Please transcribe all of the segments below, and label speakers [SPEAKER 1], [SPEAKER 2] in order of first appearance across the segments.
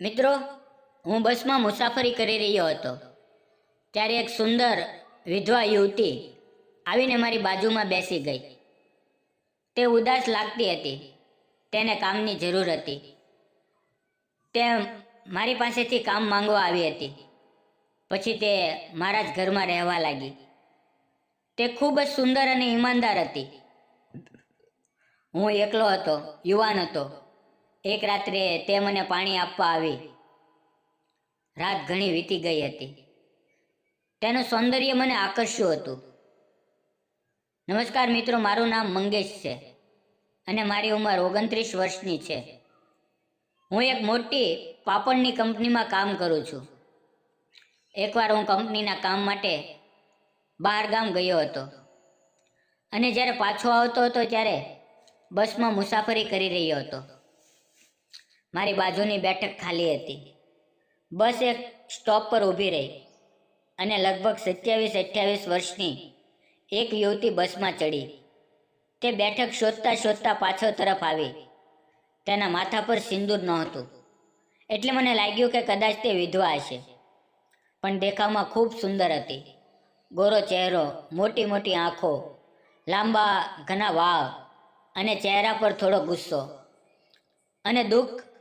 [SPEAKER 1] મિત્રો, હું બસમાં મુસાફરી કરી રહ્યો હતો. ત્યારે એક સુંદર, વિધવા યુવતી આવીને મારી બાજુમાં બેસી ગઈ. તે ઉદાસ લાગતી હતી. તેને કામની જરૂર હતી. તે મારી પાસેથી કામ માંગવા આવી હતી. પછી તે મારા જ ઘરમાં રહેવા લાગી. તે ખૂબ જ સુંદર અને ઈમાનદાર હતી. હું એકલો હતો, યુવાન હતો. એક રાત્રે તે મને પાણી આપવા આવી. રાત ઘણી વીતી ગઈ હતી. તેનું સૌંદર્ય મને આકર્ષ્યું હતું. નમસ્કાર મિત્રો, મારું નામ મંગેશ છે અને મારી ઉંમર ઓગણત્રીસ વર્ષની છે. હું એક મોટી પાપડની કંપનીમાં કામ કરું છું. એકવાર હું કંપનીના કામ માટે બહાર ગામ ગયો હતો અને જ્યારે પાછો આવતો હતો ત્યારે બસમાં મુસાફરી કરી રહ્યો હતો. મારી બાજુની બેઠક ખાલી હતી. બસ એક સ્ટોપ પર ઊભી રહી અને લગભગ સત્યાવીસ અઠ્યાવીસ વર્ષની એક યુવતી બસમાં ચડી. તે બેઠક શોધતા શોધતા પાછળ તરફ આવી. તેના માથા પર સિંદૂર નહોતું. એટલે મને લાગ્યું કે કદાચ તે વિધવા હશે. પણ દેખાવમાં ખૂબ સુંદર હતી. ગોરો ચહેરો, મોટી મોટી આંખો, લાંબા ઘના વાવ અને ચહેરા પર થોડો ગુસ્સો અને દુઃખ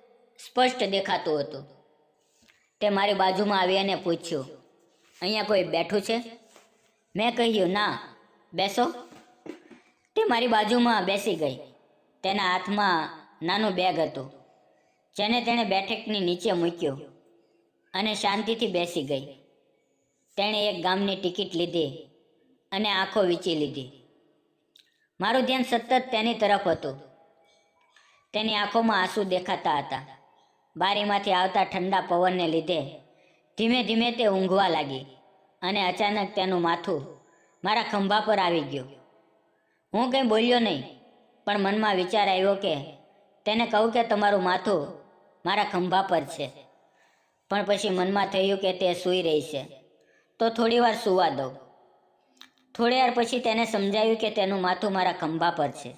[SPEAKER 1] સ્પષ્ટ દેખાતું હતું. તે મારી બાજુમાં આવી અને પૂછ્યું, અહીંયા કોઈ બેઠું છે? મેં કહ્યું, ના, બેસો. તે મારી બાજુમાં બેસી ગઈ. તેના હાથમાં નાનું બેગ હતું, જેને તેણે બેઠકની નીચે મૂક્યું અને શાંતિથી બેસી ગઈ. તેણે એક ગામની ટિકિટ લીધી અને આંખો વીંચી લીધી. મારું ધ્યાન સતત તેની તરફ હતું. તેની આંખોમાં આંસુ દેખાતા હતા. બારીમાંથી આવતા ઠંડા પવનને લીધે ધીમે ધીમે તે ઊંઘવા લાગી અને અચાનક તેનું માથું મારા ખંભા પર આવી ગયું. હું કંઈ બોલ્યો નહીં, પણ મનમાં વિચાર આવ્યો કે તેને કહું કે તમારું માથું મારા ખંભા પર છે. પણ પછી મનમાં થયું કે તે સૂઈ રહી છે. તો થોડી વાર સૂવા દઉં. થોડી વાર પછી તેને સમજાવ્યું કે તેનું માથું મારા ખંભા પર છે.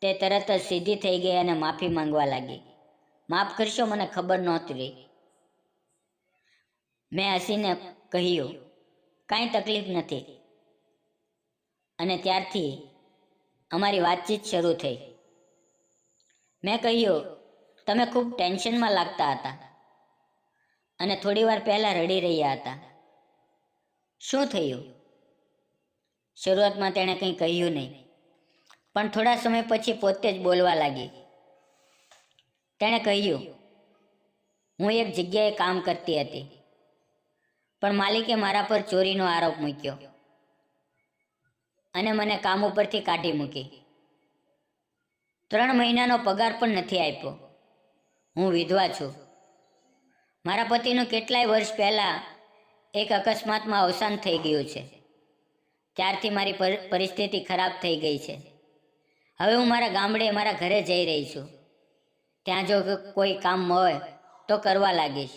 [SPEAKER 1] તે તરત જ સીધી થઈ ગઈ અને માફી માંગવા લાગી. માફ કરશો, મને ખબર નહોતી રહી. મેં હસીને કહ્યું, કાંઈ તકલીફ નથી. અને ત્યારથી અમારી વાતચીત શરૂ થઈ. મેં કહ્યું, તમે ખૂબ ટેન્શનમાં લાગતા હતા અને થોડી વાર પહેલાં રડી રહ્યા હતા. શું થયું? શરૂઆતમાં તેણે કંઈ કહ્યું નહીં, પણ થોડા સમય પછી પોતે જ બોલવા લાગી. તેણે કહ્યું, હું એક જગ્યાએ કામ કરતી હતી, પણ માલિકે મારા પર ચોરીનો આરોપ મૂક્યો અને મને કામ ઉપરથી કાઢી મૂકી. ત્રણ મહિનાનો પગાર પણ નથી આપ્યો. હું વિધવા છું. મારા પતિનું કેટલાય વર્ષ પહેલાં એક અકસ્માતમાં અવસાન થઈ ગયું છે. ત્યારથી મારી પર- પરિસ્થિતિ ખરાબ થઈ ગઈ છે. હવે હું મારા ગામડે, મારા ઘરે જઈ રહી છું. ત્યાં જો કોઈ કામ હોય તો કરવા લાગીશ.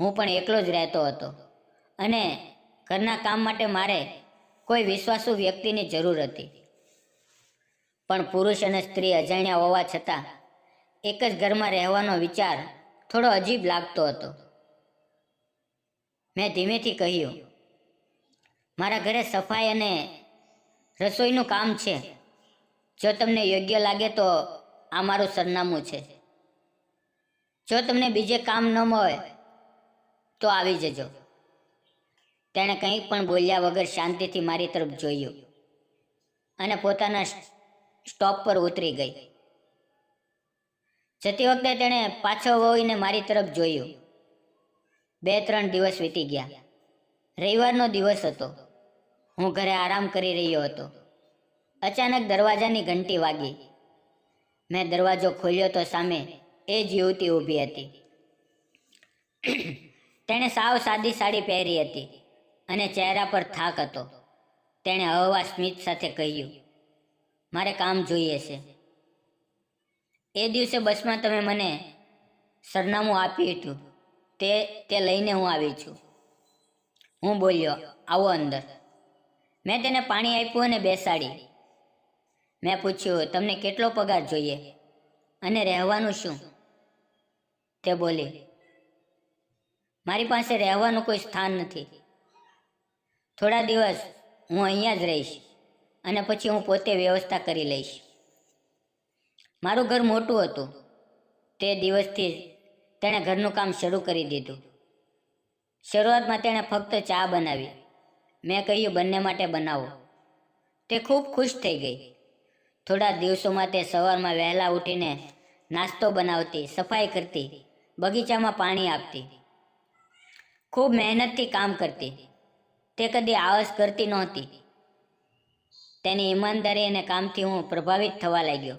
[SPEAKER 1] હું પણ એકલો જ રહેતો હતો અને ઘરના કામ માટે મારે કોઈ વિશ્વાસુ વ્યક્તિની જરૂર હતી. પણ પુરુષ અને સ્ત્રી અજાણ્યા હોવા છતાં એક જ ઘરમાં રહેવાનો વિચાર થોડો અજીબ લાગતો હતો. મેં ધીમેથી કહ્યું, મારા ઘરે સફાઈ અને રસોઈનું કામ છે. જો તમને યોગ્ય લાગે તો આ મારું સરનામું છે. જો તમને બીજે કામ ન મળે, તો આવી જજો. તેણે કંઈ પણ બોલ્યા વગર શાંતિથી મારી તરફ જોયું અને પોતાના સ્ટોપ પર ઉતરી ગઈ. જતી વખતે તેણે પાછો વળીને મારી તરફ જોયું. બે ત્રણ દિવસ વીતી ગયા. રવિવારનો દિવસ હતો. હું ઘરે આરામ કરી રહ્યો હતો. અચાનક દરવાજાની ઘંટી વાગી. મેં દરવાજો ખોલ્યો તો સામે એ જ યુવતી ઊભી હતી. તેણે સાવ સાદી સાડી પહેરી હતી અને ચહેરા પર થાક હતો. તેણે હવા સ્મિત સાથે કહ્યું, મારે કામ જોઈએ છે. એ દિવસે બસમાં તમે મને સરનામું આપ્યું હતું. તે તે લઈને હું આવી છું. હું બોલ્યો, આવો અંદર. મેં તેને પાણી આપ્યું અને બેસાડી. મેં પૂછ્યું, તમને કેટલો પગાર જોઈએ? અને રહેવાનું શું? તે બોલી, મારી પાસે રહેવાનું કોઈ સ્થાન નથી. થોડા દિવસ હું અહીંયા જ રહીશ અને પછી હું પોતે વ્યવસ્થા કરી લઈશ. મારું ઘર મોટું હતું. તે દિવસથી જ તેણે ઘરનું કામ શરૂ કરી દીધું. શરૂઆતમાં તેણે ફક્ત ચા બનાવી. મેં કહ્યું, બંને માટે બનાવો. તે ખૂબ ખુશ થઈ ગઈ. થોડા દિવસોમાં તે સવારમાં વહેલા ઉઠીને નાસ્તો બનાવતી, સફાઈ કરતી, બગીચામાં પાણી આપતી. ખૂબ મહેનતથી કામ કરતી. તે કદી આળસ કરતી નહોતી. તેની ઈમાનદારી અને કામથી હું પ્રભાવિત થવા લાગ્યો.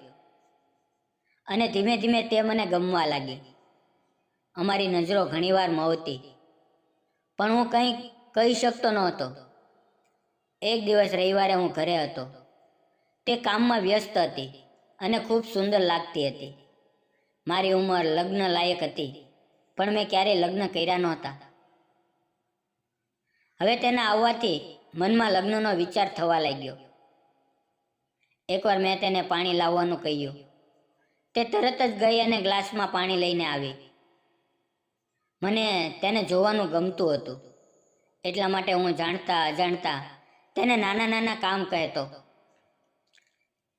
[SPEAKER 1] અને ધીમે ધીમે તે મને ગમવા લાગી. અમારી નજરો ઘણીવાર મવતી. પણ હું કંઈ કહી શકતો નહોતો. એક દિવસ રવિવારે હું ઘરે હતો. તે કામમાં વ્યસ્ત હતી અને ખૂબ સુંદર લાગતી હતી. મારી ઉંમર લગ્ન લાયક હતી, પણ મેં ક્યારેય લગ્ન કર્યા નહોતા. હવે તેના આવવાથી મનમાં લગ્નનો વિચાર થવા લાગ્યો. એકવાર મેં તેને પાણી લાવવાનું કહ્યું. તે તરત જ ગઈ અને ગ્લાસમાં પાણી લઈને આવી. મને તેને જોવાનું ગમતું હતું. એટલા માટે હું જાણતા અજાણતા તેને નાના નાના કામ કહેતો.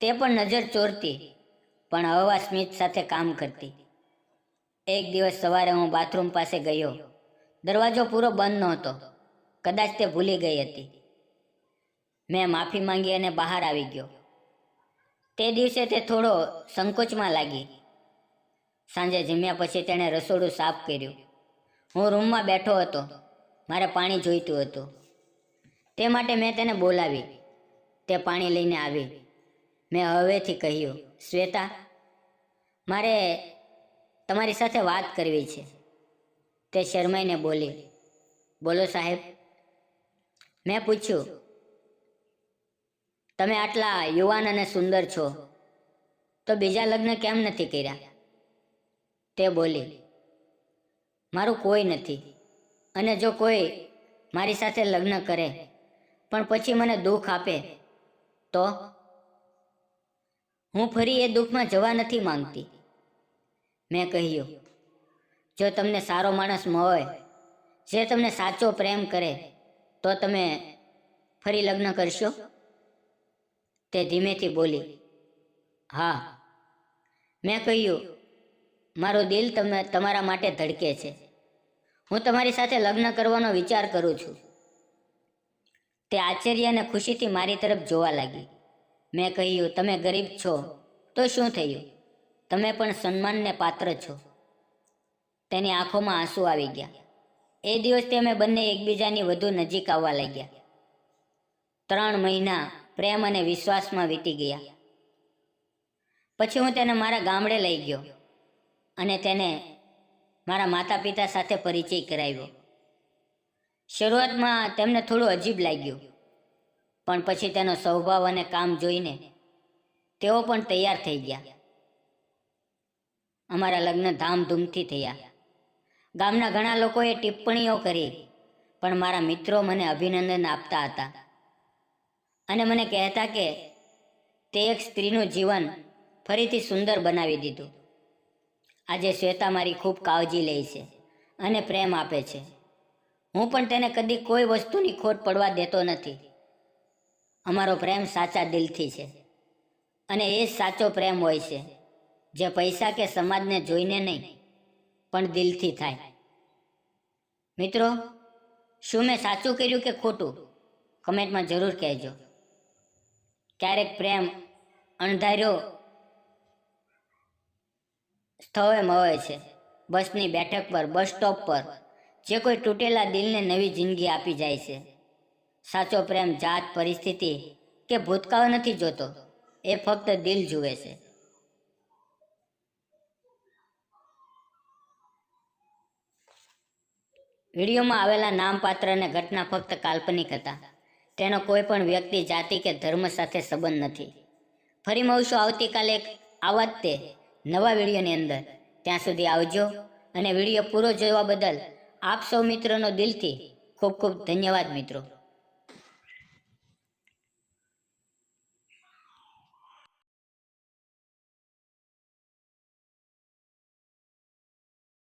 [SPEAKER 1] તે પણ નજર ચોરતી, પણ હવા સ્મિત સાથે કામ કરતી. એક દિવસ સવારે હું બાથરૂમ પાસે ગયો. દરવાજો પૂરો બંધ નહોતો. કદાચ તે ભૂલી ગઈ હતી. મેં માફી માંગી અને બહાર આવી ગયો. તે દિવસે તે થોડો સંકોચમાં લાગી. સાંજે જમ્યા પછી તેણે રસોડું સાફ કર્યું. હું રૂમમાં બેઠો હતો. મારે પાણી જોઈતું હતું. તે માટે મેં તેને બોલાવી. તે પાણી લઈને આવી. મેં હવેથી કહ્યું, શ્વેતા, મારે તમારી સાથે વાત કરવી છે. તે શરમાઈને બોલી, બોલો સાહેબ. મેં પૂછ્યું, તમે આટલા યુવાન અને સુંદર છો, તો બીજા લગ્ન કેમ નથી કર્યા? તે બોલી, મારું કોઈ નથી અને જો કોઈ મારી સાથે લગ્ન કરે, પણ પછી મને દુઃખ આપે, તો હું ફરી એ દુઃખમાં જવા નથી માંગતી. મેં કહ્યું, જો તમને સારો માણસ મળે, જે તમને સાચો પ્રેમ કરે, તો તમે ફરી લગ્ન કરશો? તે ધીમેથી બોલી, હા. મેં કહ્યું, મારું દિલ તમે, તમારા માટે ધડકે છે. હું તમારી સાથે લગ્ન કરવાનો વિચાર કરું છું. તે આશ્ચર્ય અને ખુશીથી મારી તરફ જોવા લાગી. મેં કહ્યું, તમે ગરીબ છો, તો શું થયું? તમે પણ સન્માનને પાત્ર છો. તેની આંખોમાં આંસુ આવી ગયા. એ દિવસથી અમે બંને એકબીજાની વધુ નજીક આવવા લાગ્યા. ત્રણ મહિના પ્રેમ અને વિશ્વાસમાં વીતી ગયા. પછી હું તેને મારા ગામડે લઈ ગયો અને તેને મારા માતા પિતા સાથે પરિચય કરાવ્યો. શરૂઆતમાં તેમને થોડું અજીબ લાગ્યું. પણ પછી તેનો સ્વભાવ અને કામ જોઈને તેઓ પણ તૈયાર થઈ ગયા. અમારા લગ્ન ધામધૂમથી થયા. ગામના ઘણા લોકોએ ટિપ્પણીઓ કરી, પણ મારા મિત્રો મને અભિનંદન આપતા હતા અને મને કહેતા કે તે એક સ્ત્રીનું જીવન ફરીથી સુંદર બનાવી દીધું. આજે શ્વેતા મારી ખૂબ કાળજી લે છે અને પ્રેમ આપે છે. હું પણ તેને કદી કોઈ વસ્તુની ખોટ પડવા દેતો નથી. અમારો પ્રેમ સાચા દિલથી છે. અને એ સાચો પ્રેમ હોય છે, જે પૈસા કે સમાજને જોઈને નહીં, પણ દિલથી થાય. મિત્રો, શું મેં સાચું કર્યું કે ખોટું? કમેન્ટમાં જરૂર કહેજો. ક્યારેક પ્રેમ અણધાર્યો સ્થળે મળે છે. બસની બેઠક પર, બસ સ્ટોપ પર, જે કોઈ તૂટેલા દિલને નવી જિંદગી આપી જાય છે. સાચો પ્રેમ જાત પરિસ્થિતિ કે ભૂતકાળ નથી જોતો, એ ફક્ત દિલ જુએ છે. વિડીયોમાં આવેલા નામપાત્રને ઘટના ફક્ત કાલ્પનિક હતા. તેનો કોઈ પણ વ્યક્તિ, જાતિ કે ધર્મ સાથે સંબંધ નથી. ફરી મળશું આવતીકાલે એક આવા જ તે નવા વિડીયોની અંદર. ત્યાં સુધી આવજો અને વીડિયો પૂરો જોવા બદલ આપ સૌ મિત્રોનો દિલથી ખૂબ ખૂબ ધન્યવાદ મિત્રો.